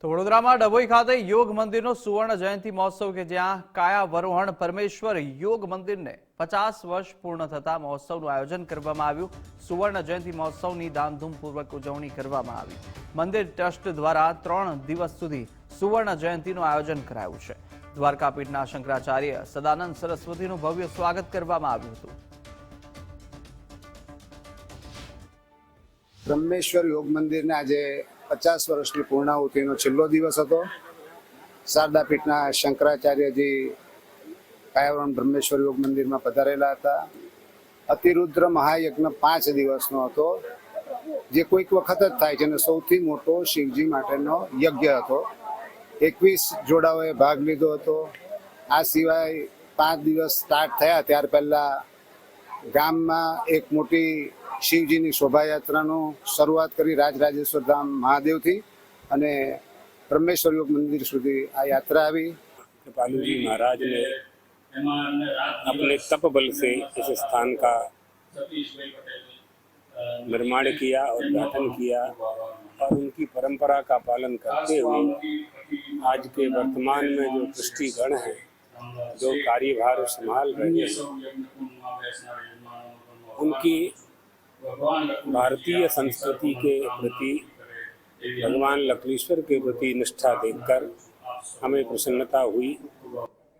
તો વડોદરામાં ડભોઈ ખાતે યોગ મંદિરનો સુવર્ણ જયંતિ મહોત્સવ કે જ્યાં કાયા પરમેશ્વર યોગ મંદિરને પચાસ વર્ષ પૂર્ણ થતા મહોત્સવનું આયોજન કરવામાં આવ્યું. સુવર્ણ જયંતિ મહોત્સવની ધામધૂમપૂર્વક ઉજવણી કરવામાં આવી. મંદિર ટ્રસ્ટ દ્વારા ત્રણ દિવસ સુધી સુવર્ણ જયંતિનું આયોજન કરાયું છે. દ્વારકાપીઠના શંકરાચાર્ય સદાનંદ સરસ્વતીનું ભવ્ય સ્વાગત કરવામાં આવ્યું હતું. બ્રહ્મેશ્વર યોગ મંદિરને આજે પચાસ વર્ષની પૂર્ણાહુતિનો છેલ્લો દિવસ હતો. શારદાપીઠના શંકરાચાર્યજી કાયાવરણ બ્રહ્મેશ્વર યોગ મંદિરમાં પધારેલા હતા. અતિરુદ્ર મહાયજ્ઞ પાંચ દિવસનો હતો, જે કોઈક વખત જ થાય છે અને સૌથી મોટો શિવજી માટેનો યજ્ઞ હતો. એકવીસ જોડાઓએ ભાગ લીધો હતો. આ સિવાય પાંચ દિવસ સ્ટાર્ટ થયા, ત્યાર પહેલા ગામમાં એક મોટી શિવજીની શોભાયાત્રાનું શરૂઆત કરી રાજરાજેશ્વર ધામ મહાદેવથી અને બ્રહ્મેશ્વર યોગ મંદિર સુધી આ યાત્રા આવી कृपालु जी महाराज ने अपने तप बल से इस स्थान का निर्माण किया और उद्घाटन किया और उनकी परंपरा का पालन करते हुए आज के वर्तमान में जो दृष्टिगण हैं जो कार्यभार संभाल रहे हैं उनकी भारतीय संस्कृति के प्रति भगवान लक्ष्मीश्वर के प्रति निष्ठा देखकर हमें प्रसन्नता हुई